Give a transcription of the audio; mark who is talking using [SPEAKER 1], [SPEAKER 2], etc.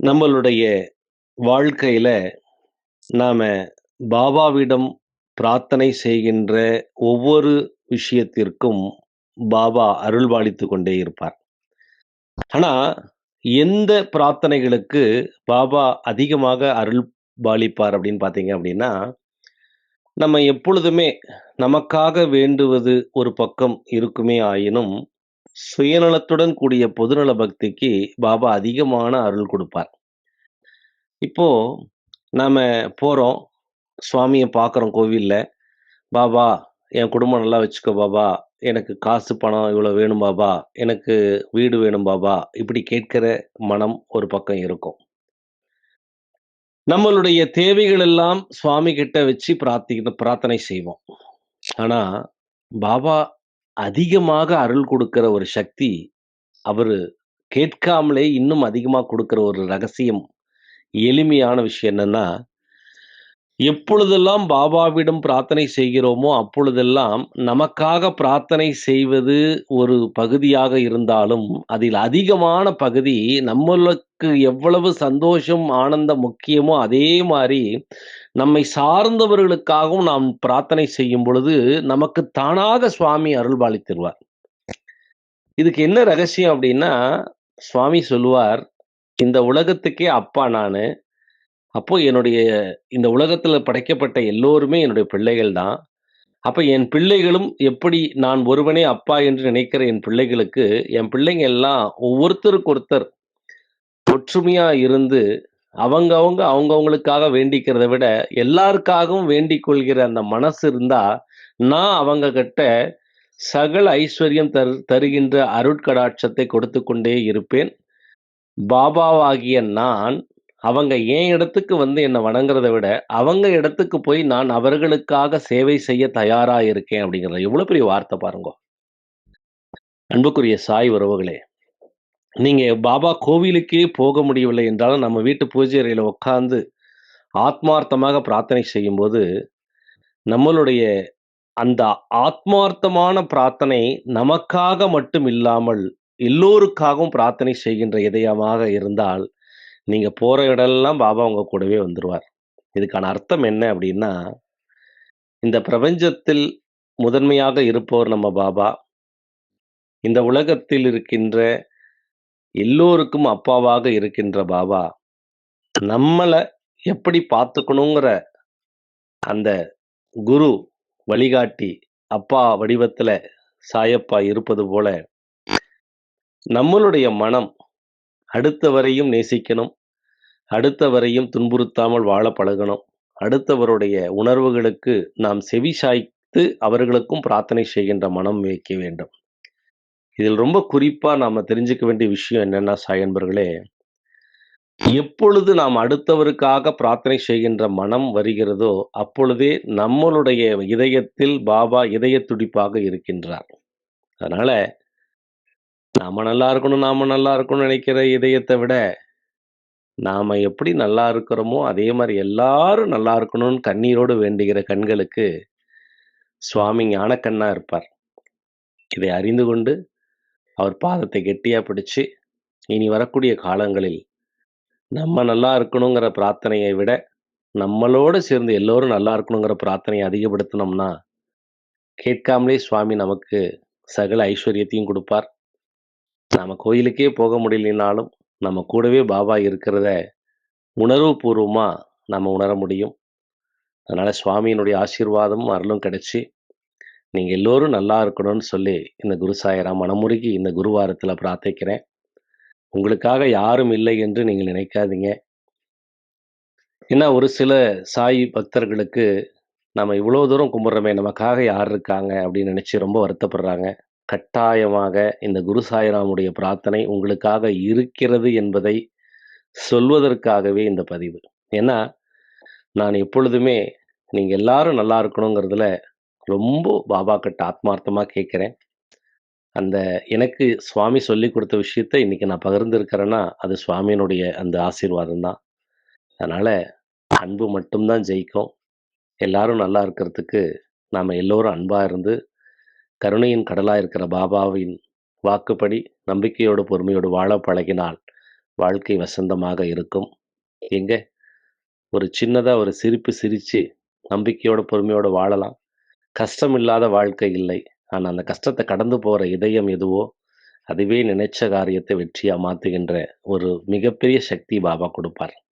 [SPEAKER 1] நம்மளுடைய வாழ்க்கையில் நாம் பாபாவிடம் பிரார்த்தனை செய்கின்ற ஒவ்வொரு விஷயத்திற்கும் பாபா அருள்வாளித்து கொண்டே இருப்பார். ஆனால் எந்த பிரார்த்தனைகளுக்கு பாபா அதிகமாக அருள் பாலிப்பார் அப்படின்னு பார்த்தீங்க அப்படின்னா, நம்ம எப்பொழுதுமே நமக்காக வேண்டுவது ஒரு பக்கம் இருக்குமே ஆயினும், சுயநலத்துடன் கூடிய பொதுநல பக்திக்கு பாபா அதிகமான அருள் கொடுப்பார் இப்போ நாம போறோம், சுவாமியை பார்க்குறோம் கோவில்ல. "பாபா, என் குடும்பம் நல்லா வச்சுக்கோ பாபா. எனக்கு காசு, பணம் இவ்வளோ வேணும் பாபா. எனக்கு வீடு வேணும் பாபா." இப்படி கேட்கிற மனம் ஒரு பக்கம் இருக்கும். நம்மளுடைய தேவைகள் எல்லாம் சுவாமி கிட்ட வச்சு பிரார்த்திக்க பிரார்த்தனை செய்வோம். ஆனால் பாபா அதிகமாக அருள் கொடுக்கிற ஒரு சக்தி, அவர் கேட்காமலே இன்னும் அதிகமாக கொடுக்குற ஒரு ரகசியம், எளிமையான விஷயம் என்னன்னா, எப்பொழுதெல்லாம் பாபாவிடம் பிரார்த்தனை செய்கிறோமோ, அப்பொழுதெல்லாம் நமக்காக பிரார்த்தனை செய்வது ஒரு பகுதியாக இருந்தாலும், அதில் அதிகமான பகுதி நம்மளுக்கு எவ்வளவு சந்தோஷம், ஆனந்தம் முக்கியமோ, அதே மாதிரி நம்மை சார்ந்தவர்களுக்காகவும் நாம் பிரார்த்தனை செய்யும் பொழுது, நமக்கு தானாக சுவாமி அருள்பாலித்திருவார். இதுக்கு என்ன ரகசியம் அப்படின்னா, சுவாமி சொல்லுவார், "இந்த உலகத்துக்கே அப்பா நான் அப்போ என்னுடைய இந்த உலகத்தில் படைக்கப்பட்ட எல்லோருமே என்னுடைய பிள்ளைகள் தான். அப்போ என் பிள்ளைகளும் எப்படி நான் ஒருவனே அப்பா என்று நினைக்கிற என் பிள்ளைகளுக்கு, என் பிள்ளைங்க எல்லாம் ஒவ்வொருத்தருக்கு ஒருத்தர் ஒற்றுமையாக இருந்து, அவங்க அவங்க அவங்கவங்களுக்காக வேண்டிக்கிறத விட, எல்லாருக்காகவும் வேண்டிக் கொள்கிற அந்த மனசு இருந்தா, நான் அவங்க கிட்ட சகல ஐஸ்வர்யம் தரு தருகின்ற அருட்கடாட்சத்தை கொடுத்து கொண்டே இருப்பேன். பாபாவாகிய நான், அவங்க என் இடத்துக்கு வந்து என்னை வணங்குறத விட, அவங்க இடத்துக்கு போய் நான் அவர்களுக்காக சேவை செய்ய தயாராக இருக்கேன்." அப்படிங்கிறது எவ்வளோ பெரிய வார்த்தை பாருங்க அன்புக்குரிய சாய் உறவுகளே, நீங்கள் பாபா கோவிலுக்கே போக முடியவில்லை என்றாலும், நம்ம வீட்டு பூஜை அறையில் உட்காந்து ஆத்மார்த்தமாக பிரார்த்தனை செய்யும்போது, நம்மளுடைய அந்த ஆத்மார்த்தமான பிரார்த்தனை நமக்காக மட்டும் இல்லாமல், எல்லோருக்காகவும் பிரார்த்தனை செய்கின்ற இதயமாக இருந்தால், நீங்க போற இடமெல்லாம் பாபா உங்க கூடவே வந்துருவார். இதுக்கான அர்த்தம் என்ன அப்படின்னா, இந்த பிரபஞ்சத்தில் முதன்மையாக இருப்பவர் நம்ம பாபா. இந்த உலகத்தில் இருக்கின்ற எல்லோருக்கும் அப்பாவாக இருக்கின்ற பாபா, நம்மளை எப்படி பார்த்துக்கணுங்கிற அந்த குரு, வழிகாட்டி, அப்பா வடிவத்தில் சாயப்பா இருப்பது போல, நம்மளுடைய மனம் அடுத்தவரையும் நேசிக்கணும். அடுத்தவரையும் துன்புறுத்தாமல் வாழ பழகணும். அடுத்தவருடைய உணர்வுகளுக்கு நாம் செவி சாய்த்து அவர்களுக்கும் பிரார்த்தனை செய்கின்ற மனம் வைக்க வேண்டும். இதில் ரொம்ப குறிப்பாக நாம் தெரிஞ்சுக்க வேண்டிய விஷயம் என்னென்னா சாயன்பர்களே எப்பொழுது நாம் அடுத்தவருக்காக பிரார்த்தனை செய்கின்ற மனம் வருகிறதோ, அப்பொழுதே நம்மளுடைய இதயத்தில் பாபா இதய துடிப்பாக இருக்கின்றார். அதனால, நாம நல்லா இருக்கணும், நாம நல்லா இருக்கணும்னு நினைக்கிற இதயத்தை விட, நாம் எப்படி நல்லா இருக்கிறோமோ, அதே மாதிரி எல்லாரும் நல்லா இருக்கணும்னு கண்ணீரோடு வேண்டுகிற கண்களுக்கு, சுவாமி ஞானக்கண்ணா இருப்பார். இதை அறிந்து கொண்டு, அவர் பாதத்தை கெட்டியாக பிடிச்சு, இனி வரக்கூடிய காலங்களில், நம்ம நல்லா இருக்கணுங்கிற பிரார்த்தனையை விட, நம்மளோடு சேர்ந்து எல்லோரும் நல்லா இருக்கணுங்கிற பிரார்த்தனையை அதிகப்படுத்தினோம்னா கேட்காமலே சுவாமி நமக்கு சகல ஐஸ்வர்யத்தையும் கொடுப்பார் நாம் கோயிலுக்கே போக முடியலனாலும் நம்ம கூடவே பாபா இருக்கிறத உணர்வுபூர்வமா நம்ம உணர முடியும். அதனால் சுவாமியினுடைய ஆசீர்வாதமும், அருளும் கிடச்சி நீங்கள் எல்லோரும் நல்லா இருக்கணும்னு சொல்லி, இந்த குரு சாய்ராம் மனமுருகி இந்த குருவாரத்தில் பிரார்த்திக்கிறேன். உங்களுக்காக யாரும் இல்லை என்று நீங்கள் நினைக்காதீங்க. ஏன்னா, ஒரு சில சாய் பக்தர்களுக்கு, நம்ம இவ்வளோ தூரம் கும்பிட்றோமே நமக்காக யார் இருக்காங்க அப்படின்னு நினச்சி ரொம்ப வருத்தப்படுறாங்க. கட்டாயமாக இந்த குரு சாய்ராமுடைய பிரார்த்தனை உங்களுக்காக இருக்கிறது என்பதை சொல்வதற்காகவே இந்த பதிவு. ஏன்னா, நான் எப்பொழுதுமே நீங்கள் எல்லாரும் நல்லா இருக்கணுங்கிறதுல ரொம்ப பாபா கிட்ட ஆத்மார்த்தமாக கேட்குறேன் அந்த எனக்கு சுவாமி சொல்லிக் கொடுத்த விஷயத்த இன்றைக்கி நான் பகிர்ந்துருக்கிறேன்னா அது சுவாமியினுடைய அந்த ஆசீர்வாதம் தான். அதனால் அன்பு மட்டும் தான் ஜெயிக்கும். எல்லாரும் நல்லா இருக்கிறதுக்கு, நாம் எல்லோரும் அன்பாக இருந்து, கருணையின் கடலாக இருக்கிற பாபாவின் வாக்குப்படி, நம்பிக்கையோடு, பொறுமையோடு வாழ பழகினால், வாழ்க்கை வசந்தமாக இருக்கும். எங்க ஒரு சின்னதாக ஒரு சிரிப்பு சிரித்து நம்பிக்கையோட, பொறுமையோடு வாழலாம். கஷ்டம் இல்லாத வாழ்க்கை இல்லை. ஆனால் அந்த கஷ்டத்தை கடந்து போகிற இதயம் எதுவோ, அதுவே நினைச்ச காரியத்தை வெற்றியாக மாற்றுகின்ற ஒரு மிகப்பெரிய சக்தி பாபா கொடுப்பார்